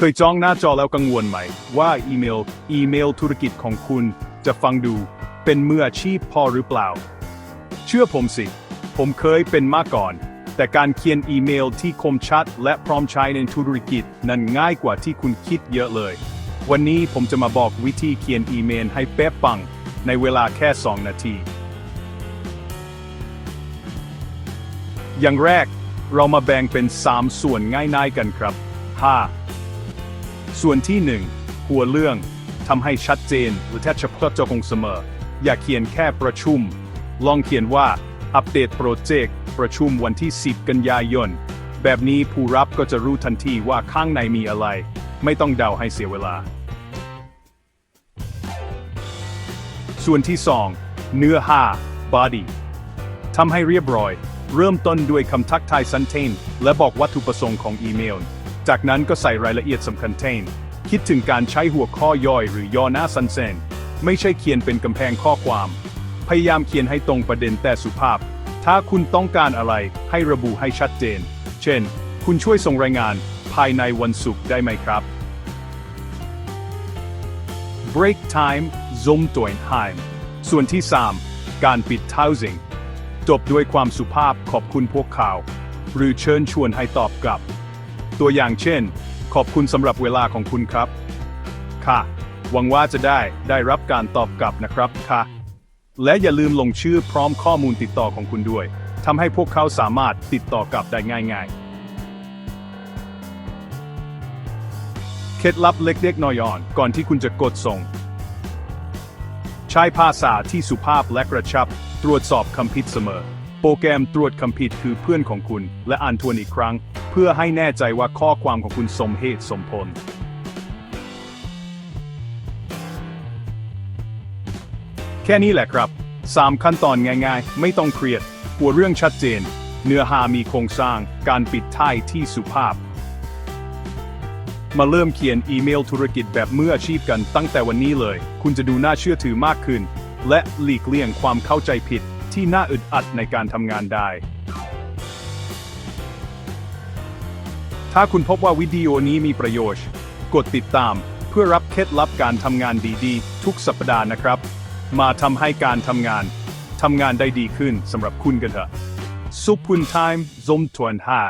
เคยจ้องหน้าจอแล้วกังวลไหม ว่าอีเมล อีเมลธุรกิจของคุณจะฟังดูเป็นมืออาชีพพอหรือเปล่า เชื่อผมสิ ผมเคยเป็นมาก่อน แต่การเขียนอีเมลที่คมชัด และพร้อมใช้ในธุรกิจนั้นง่ายกว่าที่คุณคิดเยอะเลย วันนี้ผมจะมาบอกวิธีเขียนอีเมลให้เป๊ะปัง ในเวลาแค่ 2 นาที อย่างแรกเรามาแบ่งเป็น 3 ส่วนง่ายๆกันครับ 5. ส่วนที่ 1 หัวเรื่องทำให้ชัดเจนหรือแทบเฉพาะเจ้าของเสมอ อย่าเขียนแค่ประชุม ลองเขียนว่าอัปเดตโปรเจกต์ประชุมวันที่ 10 กันยายน แบบนี้ผู้รับก็จะรู้ทันทีว่าข้างในมีอะไร ไม่ต้องเดาให้เสียเวลา ส่วนที่ 2 เนื้อหา body ทำให้เรียบร้อย เริ่มต้นด้วยคำทักทายสันเทนและบอกวัตถุประสงค์ของอีเมล จากนั้นก็ใส่รายละเอียดสำคัญเทนคิดถึงการใช้หัวข้อย่อยหรือย่อหน้าสั้นเซนไม่ใช่เขียนเป็นกำแพงข้อความ พยายามเขียนให้ตรงประเด็นแต่สุภาพ ถ้าคุณต้องการอะไรให้ระบุให้ชัดเจน เช่น คุณช่วยส่งรายงานภายในวันศุกร์ได้ไหมครับ break time zoom ตัว time ส่วนที่ 3 การปิด housing จบด้วยความสุภาพขอบคุณพวกเขาว หรือเชิญชวนให้ตอบกลับ ตัวอย่างเช่น ขอบคุณสำหรับเวลาของคุณครับ ค่ะ หวังว่าจะได้ได้รับการตอบกลับนะครับค่ะ และอย่าลืมลงชื่อพร้อมข้อมูลติดต่อของคุณด้วยทำให้พวกเขาสามารถติดต่อกลับได้ง่าย ๆเคล็ดลับเล็กๆน้อยๆก่อนที่คุณจะกดส่ง ใช้ภาษาที่สุภาพและกระชับ ตรวจสอบคำผิดเสมอ โปรแกรมตรวจคำผิดคือเพื่อนของคุณ และอ่านทวนอีกครั้งเพื่อให้แน่ใจว่าข้อความของคุณสมเหตุสมผล แค่นี้แหละครับ 3 ขั้นตอนง่ายๆ ไม่ต้องเครียด หัวเรื่องชัดเจน เนื้อหามีโครงสร้าง การปิดท้ายที่สุภาพ มาเริ่มเขียนอีเมลธุรกิจแบบมืออาชีพกันตั้งแต่วันนี้เลย คุณจะดูน่าเชื่อถือมากขึ้น และหลีกเลี่ยงความเข้าใจผิดที่น่าอึดอัดในการทำงานได้ ถ้าคุณพบว่าวิดีโอนี้มีประโยชน์ กดติดตามเพื่อรับเคล็ดลับการทำงานดีๆ ทุกสัปดาห์นะครับ มาทำให้การทำงานทำงานได้ดีขึ้นสำหรับคุณกันเถอะซุปพุนไทม์ซมทวนหา